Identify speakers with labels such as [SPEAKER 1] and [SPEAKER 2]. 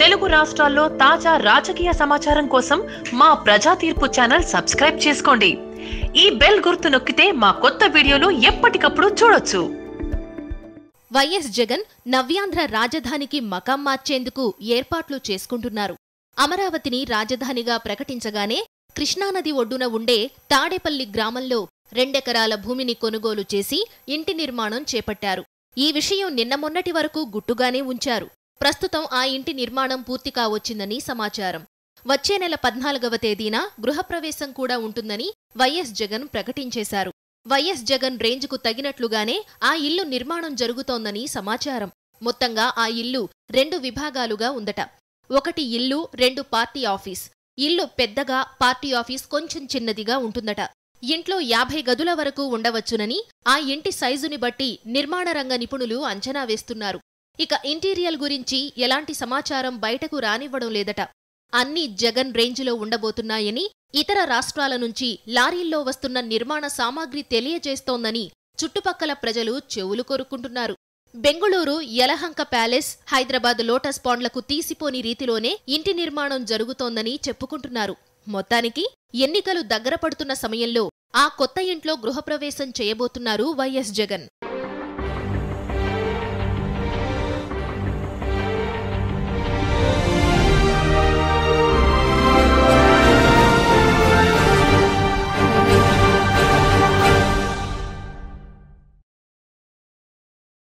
[SPEAKER 1] తెలుగు రాష్ట్రాల్లో తాజా రాజకీయ సమాచారం కోసం మా ప్రజా తీర్పు ఛానల్ సబ్స్క్రైబ్ చేసుకోండి. ఈ బెల్ గుర్తు నొక్కితే మా కొత్త వీడియోలు ఎప్పటికప్పుడు చూడొచ్చు.
[SPEAKER 2] వైఎస్ జగన్ నవ్యాంధ్ర రాజధానికి మకాం మార్చేందుకు ఏర్పాట్లు చేసుకుంటున్నారు. అమరావతిని రాజధానిగా ప్రకటించగానే కృష్ణానది ఒడ్డున ఉండే తాడేపల్లి గ్రామంలో రెండెకరాల భూమిని కొనుగోలు చేసి ఇంటి నిర్మాణం చేపట్టారు. ఈ విషయం నిన్న మొన్నటి వరకు గుట్టుగానే ఉంచారు. ప్రస్తుతం ఆ ఇంటి నిర్మాణం పూర్తి కావచ్చిందని సమాచారం. వచ్చే నెల పద్నాలుగవ తేదీన గృహప్రవేశం కూడా ఉంటుందని వైఎస్ జగన్ ప్రకటించేశారు. వైఎస్ జగన్ రేంజ్కు తగినట్లుగానే ఆ ఇల్లు నిర్మాణం జరుగుతోందని సమాచారం. మొత్తంగా ఆ ఇల్లు రెండు విభాగాలుగా ఉందట. ఒకటి ఇల్లు రెండు పార్టీ ఆఫీస్. ఇల్లు పెద్దగా పార్టీ ఆఫీస్ కొంచెం చిన్నదిగా ఉంటుందట. ఇంట్లో యాభై గదుల వరకు ఉండవచ్చునని ఆ ఇంటి సైజుని బట్టి నిర్మాణ రంగ నిపుణులు అంచనా వేస్తున్నారు. ఇక ఇంటీరియల్ గురించి ఎలాంటి సమాచారం బయటకు రానివ్వడం లేదట. అన్నీ జగన్ రేంజ్లో ఉండబోతున్నాయని ఇతర రాష్ట్రాల నుంచి లారీల్లో వస్తున్న నిర్మాణ సామాగ్రి తెలియజేస్తోందని చుట్టుపక్కల ప్రజలు చెవులు కొరుక్కుంటున్నారు. బెంగుళూరు యలహంక ప్యాలెస్ హైదరాబాద్ లోటస్ పాండ్లకు తీసిపోని రీతిలోనే ఇంటి నిర్మాణం జరుగుతోందని చెప్పుకుంటున్నారు. మొత్తానికి ఎన్నికలు దగ్గర పడుతున్న సమయంలో ఆ కొత్త ఇంట్లో గృహప్రవేశం చేయబోతున్నారు వైఎస్ జగన్.